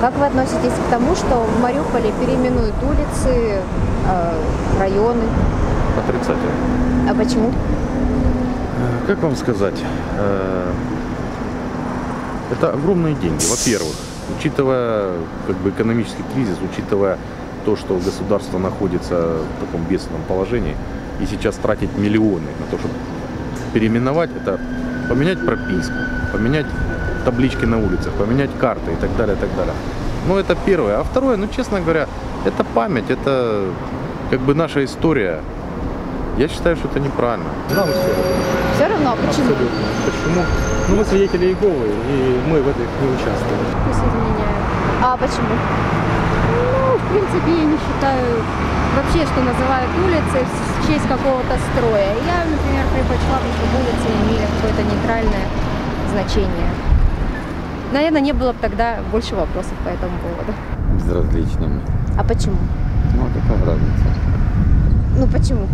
Как вы относитесь к тому, что в Мариуполе переименуют улицы, э, районы? Отрицательно. А почему? Э, Как вам сказать? Э, Это огромные деньги, во-первых. Учитывая как бы, экономический кризис, учитывая то, что государство находится в таком бедственном положении, и сейчас тратить миллионы на то, чтобы переименовать, это поменять прописку, поменять таблички на улицах, поменять карты и так далее, и так далее. Ну, это первое. А второе, ну, честно говоря, это память, это как бы наша история. Я считаю, что это неправильно. Нам все равно. Все равно, а почему? Абсолютно. Почему? Ну, мы свидетели Иеговы, и мы в этом не участвуем. Пусть изменяют. А почему? Ну, в принципе, я не считаю вообще, что называют улицы в честь какого-то строя. Я, например, предпочла бы, чтобы улицы имели какое-то нейтральное значение. Наверное, не было бы тогда больше вопросов по этому поводу. безразличными. А почему? Ну, а какая разница? Ну почему?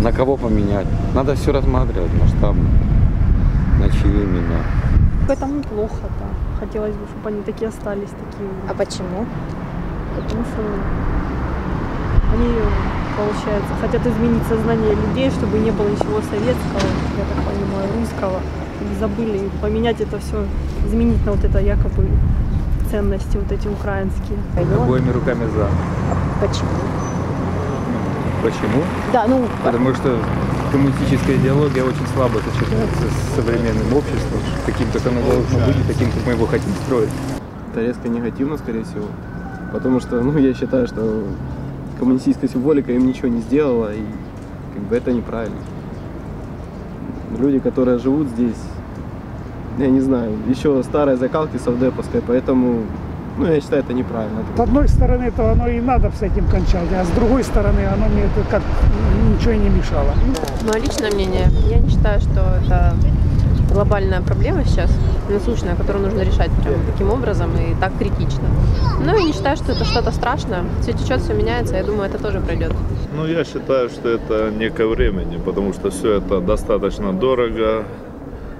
На кого поменять? Надо все рассматривать масштабно. На чьи именно. Поэтому плохо, да. Хотелось бы, чтобы они такие остались, такие. А почему? Потому что они, получается, хотят изменить сознание людей, чтобы не было ничего советского, я так понимаю, русского. Забыли поменять это все, изменить на вот это якобы ценности вот эти украинские. Обоими руками за. Почему? Почему? Да, ну, Потому что коммунистическая идеология очень слабо сочетается с современным обществом, каким как оно должно быть и таким, как мы его хотим строить. Это резко негативно, скорее всего. Потому что, ну, я считаю, что коммунистическая символика им ничего не сделала, и как бы это неправильно. Люди, которые живут здесь, я не знаю, еще старые закалки совдеповской, поэтому, ну, я считаю, это неправильно. С одной стороны, то оно и надо с этим кончать, а с другой стороны, оно мне это как ничего и не мешало. Мое личное мнение, я не считаю, что это глобальная проблема сейчас, насущная, которую нужно решать прям таким образом и так критично. Ну и не считаю, что это что-то страшное. Все течет, все меняется, я думаю, это тоже пройдет. Ну, я считаю, что это не ко времени, потому что все это достаточно дорого.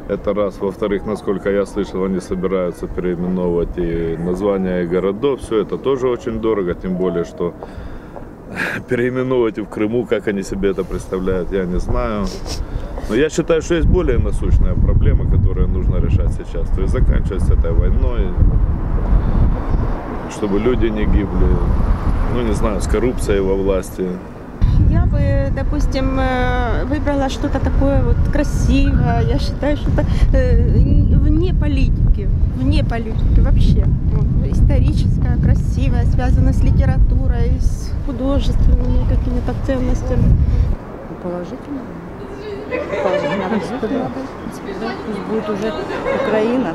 Это раз. Во-вторых, насколько я слышал, они собираются переименовывать и названия и городов. Все это тоже очень дорого, тем более, что переименовывать и в Крыму, как они себе это представляют, я не знаю. Но я считаю, что есть более насущная проблема, которую нужно решать сейчас. То есть заканчивать с этой войной, чтобы люди не гибли, ну не знаю, с коррупцией во власти. Допустим, э, выбрала что-то такое вот красивое. Я считаю, что это э, вне политики, вне политики вообще. Ну, Историческое, красивое, связано с литературой, с художественными какими-то ценностями. Положительно. Положительно. Пусть будет уже Украина.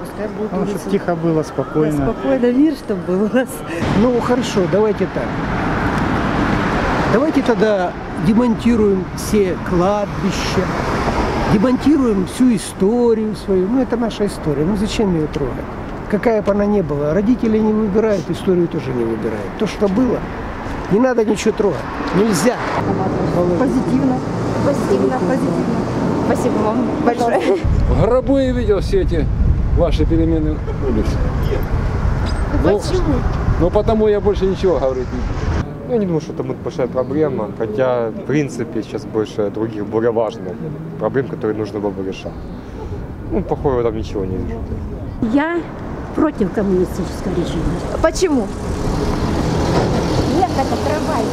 Пускай будет Потому улица. что тихо было, спокойно. Спокойно, мир, чтобы был у нас. Ну хорошо, давайте так. Давайте тогда демонтируем все кладбища, демонтируем всю историю свою. Ну это наша история, ну зачем ее трогать? Какая бы она ни была, родители не выбирают, историю тоже не выбирают. То, что было, не надо ничего трогать, нельзя. Позитивно. Позитивно, позитивно. Спасибо вам большое. В гробу я видел все эти ваши перемены улиц. Ну, почему? Ну, потому я больше ничего говорить не буду. Ну, я не думаю, что это будет большая проблема, хотя, в принципе, сейчас больше других более важных проблем, которые нужно было бы решать. Ну, плохого там ничего не вижу. Я против коммунистического режима. Почему? Нет, это трамвай.